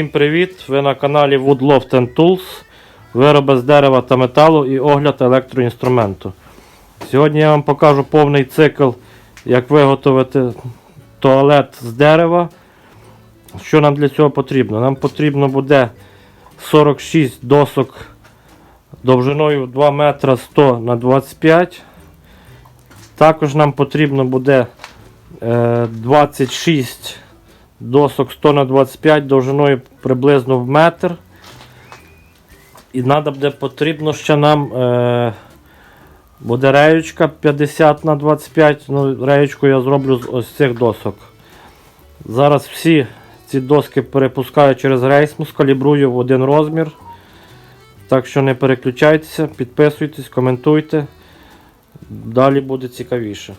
Всім привіт! Ви на каналі Woodloft and Tools, вироби з дерева та металу і огляд електроінструменту. Сьогодні я вам покажу повний цикл, як виготовити туалет з дерева. Що нам для цього потрібно? Нам потрібно буде 46 досок довжиною 2 метра 100 на 25. Також нам потрібно буде е, 26 досок 100 на 25 довжиною приблизно в метр. І надо буде потрібно ще нам е, буде реючка 50 на 25. Ну, реючку я зроблю з ось цих досок. Зараз всі ці доски перепускаю через рейсмус, калібрую в один розмір. Так що не переключайтеся, підписуйтесь, коментуйте. Далі буде цікавіше.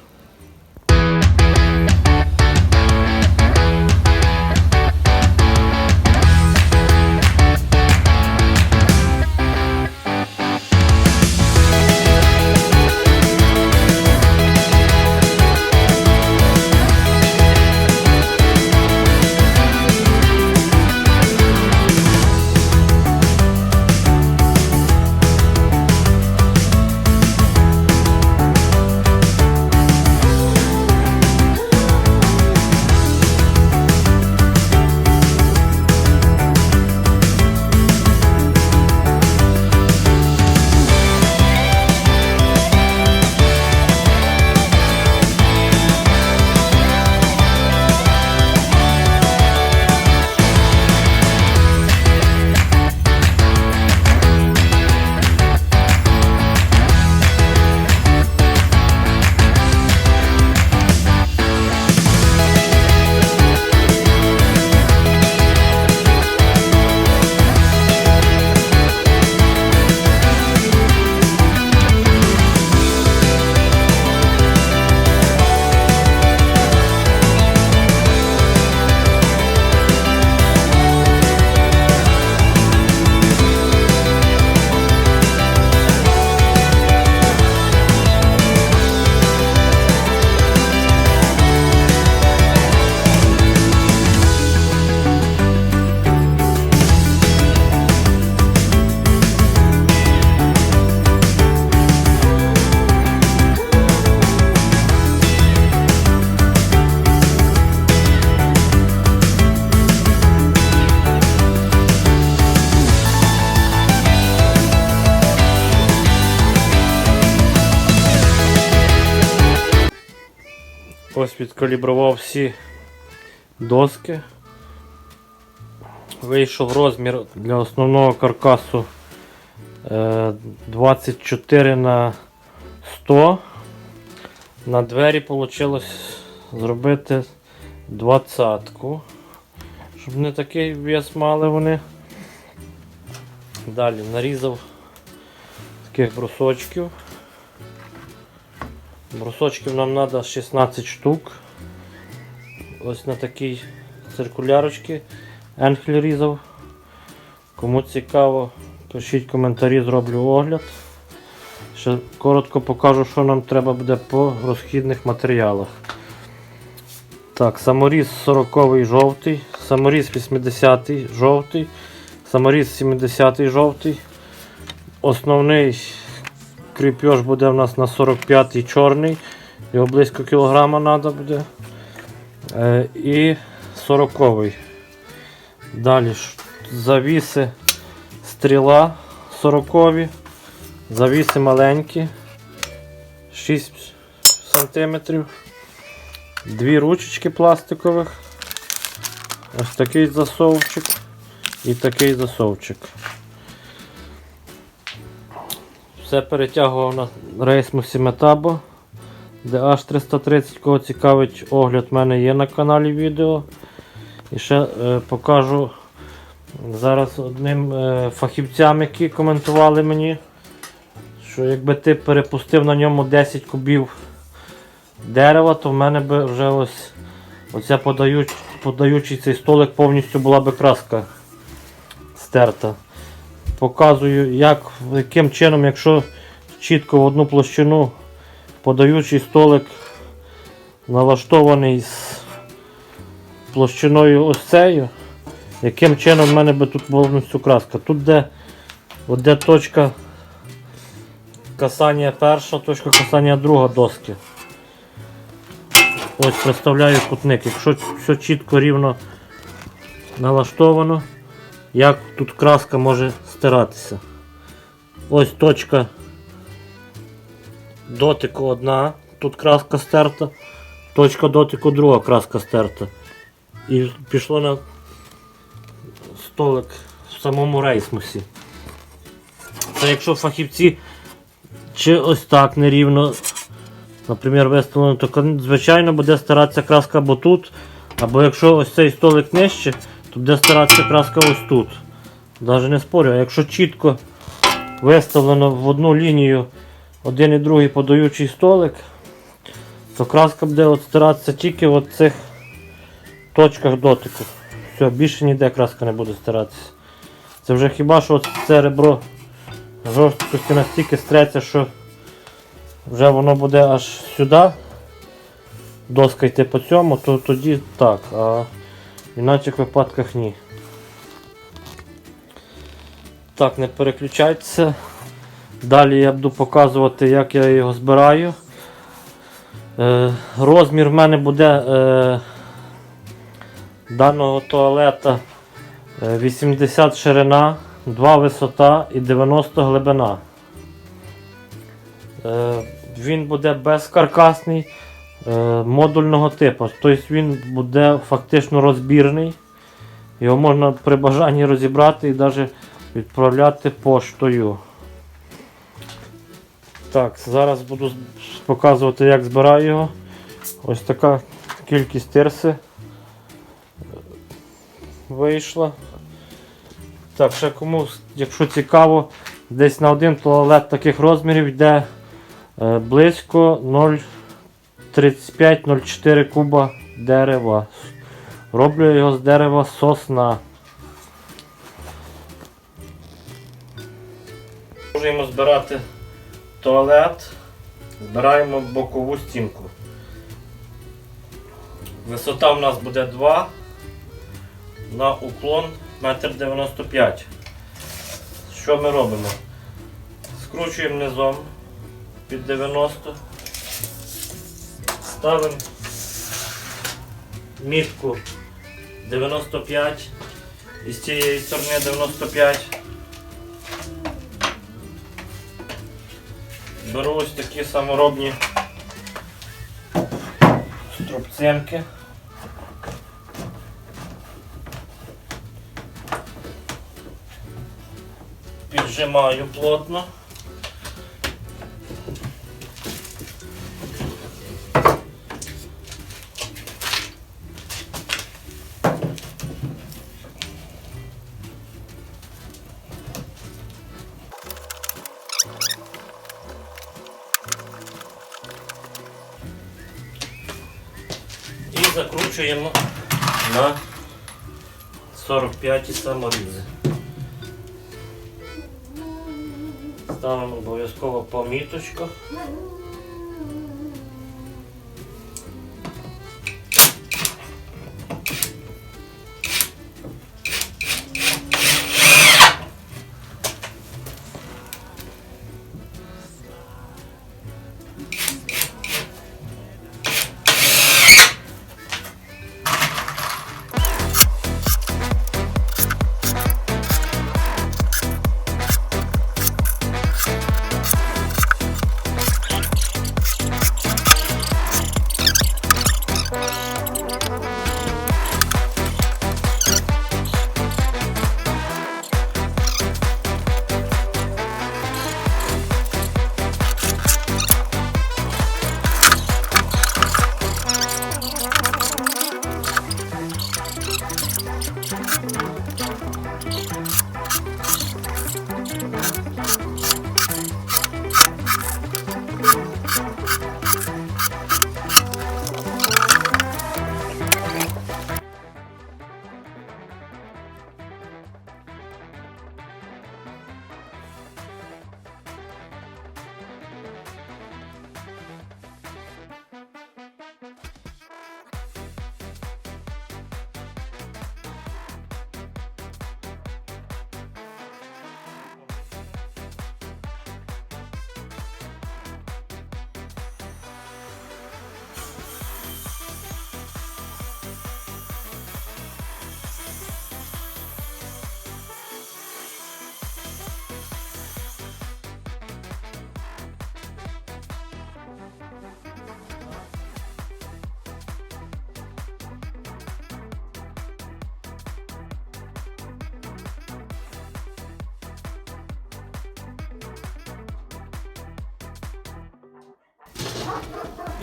Ось відкалібрував всі доски. Вийшов розмір для основного каркасу е, 24 на 100. На двері вийшло зробити 20 щоб не такий вес мали вони. Далі нарізав таких брусочків. Брусочків нам треба 16 штук. Ось на такій циркулярочці Енхель різав. Кому цікаво, пишіть коментарі, зроблю огляд. Ще коротко покажу, що нам треба буде по розхідних матеріалах. Так, саморіз 40 жовтий, саморіз 80 жовтий, саморіз 70 жовтий. Основний кріпеж буде у нас на 45-й чорний. Його близько кілограма треба буде. Е, і 40-й. Далі завіси стріла 40-ві. Завіси маленькі. 6 см. Дві ручечки пластикових. Ось такий засовчик і такий засовчик. Все перетягував на рейсмусі Metabo DH330, кого цікавить огляд в мене є на каналі відео. І ще е, покажу зараз одним е, фахівцям, які коментували мені, що якби ти перепустив на ньому 10 кубів дерева, то в мене би вже ось оця подаючий, подаючий цей столик повністю була би краска стерта показую, як, яким чином, якщо чітко в одну площину подаючий столик налаштований з площиною ось цією, яким чином в мене би тут повністю краска. Тут де, де точка касання перша, точка касання друга доски. Ось представляю кутник. Якщо все чітко рівно налаштовано, як тут краска може стиратися. Ось точка дотику одна, тут краска стерта, точка дотику друга краска стерта. І пішло на столик в самому рейсмусі. Це якщо фахівці чи ось так нерівно, наприклад, виставлено, то звичайно буде старатися краска або тут, або якщо ось цей столик нижче, буде старатися краска ось тут. Навіть не спорю, а якщо чітко виставлено в одну лінію один і другий подаючий столик, то краска буде от старатися тільки в цих точках дотику. Все, більше ніде краска не буде старатися. Це вже хіба що це ребро жорсткості настільки стреться, що вже воно буде аж сюди. Доска йти по цьому, то тоді так, а в іначе випадках ні. Так, не переключайтеся. Далі я буду показувати, як я його збираю. Е, розмір в мене буде е, даного туалета е, 80 ширина, 2 висота і 90 глибина. Е, він буде безкаркасний е, Е, модульного типу. Тобто Він буде фактично розбірний. Його можна при бажанні розібрати і навіть відправляти поштою. Так, Зараз буду показувати, як збираю його. Ось така кількість тирси вийшла. Так, ще кому, якщо цікаво, десь на один туалет таких розмірів йде е, близько 0. 35,04 куба дерева. Роблю його з дерева сосна. Можемо збирати туалет, збираємо бокову стінку. Висота в нас буде 2 на уклон 1,95 м. Що ми робимо? Скручуємо низом під 90 ставимо мітку 95 і з цієї сторони 95. Беру ось такі саморобні струбцинки. Піджимаю плотно. Закручуємо на 45 саморізи. Ставимо обов'язково поміточку.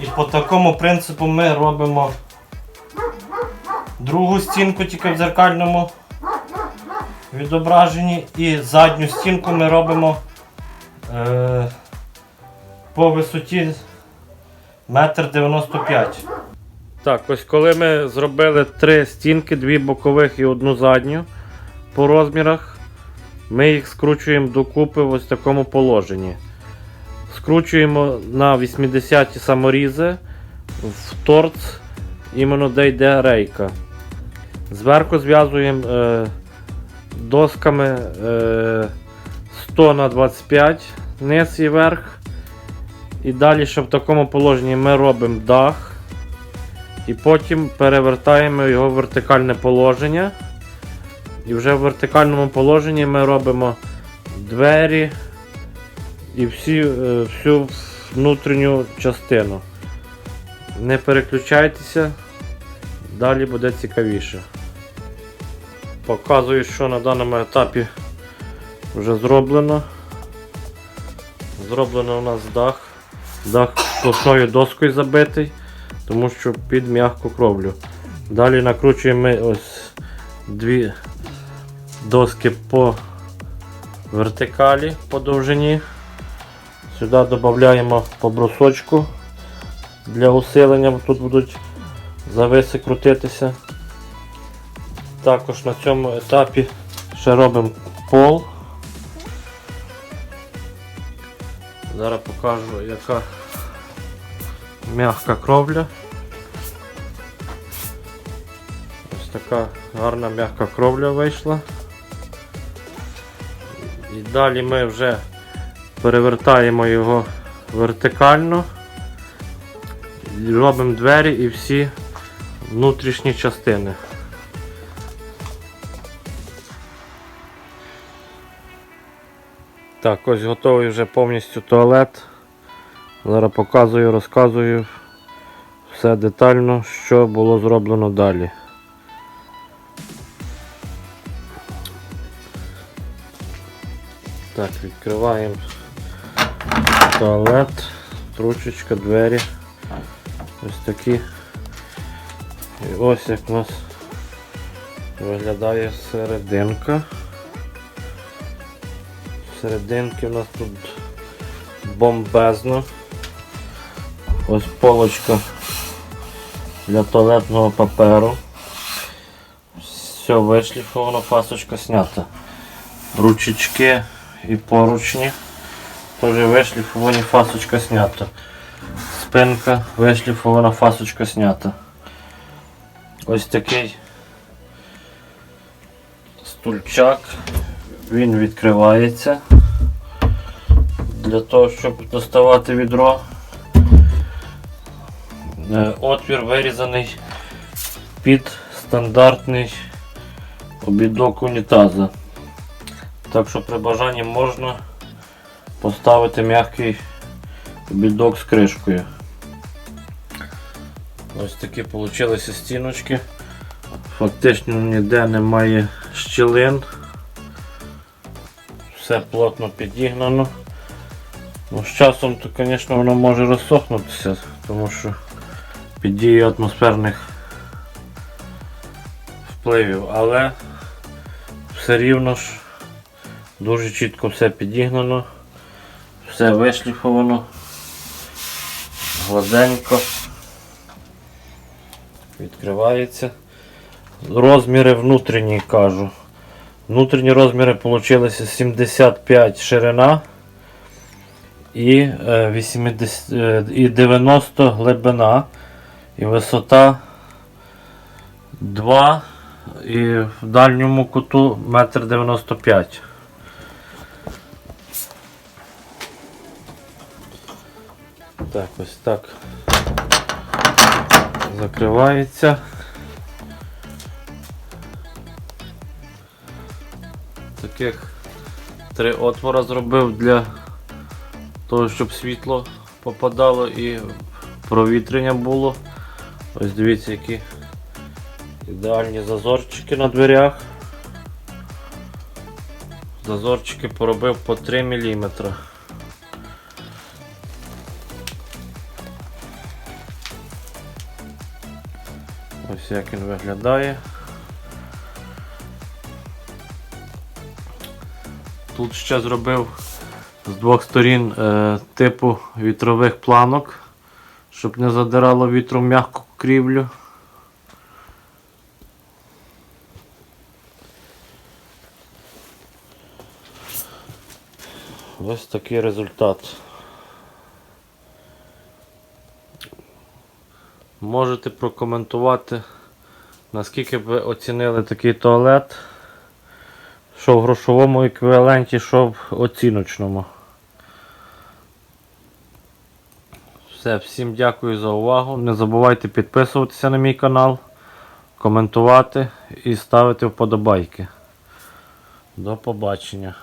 І по такому принципу ми робимо другу стінку тільки в дзеркальному відображенні. І задню стінку ми робимо е, по висоті 1,95 м. Так, ось коли ми зробили три стінки, дві бокових і одну задню по розмірах, ми їх скручуємо докупи в ось такому положенні. Скручуємо на 80 саморізи в торц, іменно де йде рейка. Зверху зв'язуємо е, досками е, 100 на 25 низ і верх. І далі, ще в такому положенні ми робимо дах. І потім перевертаємо його в вертикальне положення. І вже в вертикальному положенні ми робимо двері і всі, е, всю внутрішню частину. Не переключайтеся, далі буде цікавіше. Показую, що на даному етапі вже зроблено. Зроблено у нас дах. Дах сплошною доскою забитий, тому що під м'яку кровлю. Далі накручуємо ось дві доски по вертикалі по довжині. Сюди додаємо по брусочку для усилення, тут будуть зависи крутитися. Також на цьому етапі ще робимо пол. Зараз покажу, яка м'яка кровля. Ось така гарна м'яка кровля вийшла. І далі ми вже перевертаємо його вертикально, робимо двері і всі внутрішні частини. Так, ось готовий вже повністю туалет. Зараз показую, розказую все детально, що було зроблено далі. Так, відкриваємо туалет, тручечка, двері. Ось такі. І ось як у нас виглядає серединка. Серединки у нас тут бомбезно. Ось полочка для туалетного паперу. Все вишліфовано, фасочка снята. Ручечки і поручні. Теж вишліфовані, фасочка снята. Спинка вишліфована, фасочка снята. Ось такий стульчак. Він відкривається для того, щоб доставати відро. Е, Отвір вирізаний під стандартний обідок унітаза. Так що при бажанні можна поставити м'який обідок з кришкою. Ось такі вийшли стіночки. Фактично ніде немає щілин. Все плотно підігнано. Ну, з часом, то, звісно, воно може розсохнутися, тому що під дією атмосферних впливів, але все рівно ж дуже чітко все підігнано, все вишліфовано, гладенько, відкривається. Розміри внутрішні кажу. Внутрішні розміри вийшли 75 ширина і, е, 80, е, і 90 глибина і висота 2 і в дальньому куту 1,95 м. Так, ось так закривається. Таких три отвора зробив для того, щоб світло попадало і провітрення було. Ось дивіться, які ідеальні зазорчики на дверях. Зазорчики поробив по 3 мм. Ось як він виглядає. Тут ще зробив з двох сторін е, типу вітрових планок, щоб не задирало вітром м'яку крівлю. Ось такий результат. Можете прокоментувати, наскільки ви оцінили такий туалет, що в грошовому еквіваленті, що в оціночному. Все, всім дякую за увагу. Не забувайте підписуватися на мій канал, коментувати і ставити вподобайки. До побачення.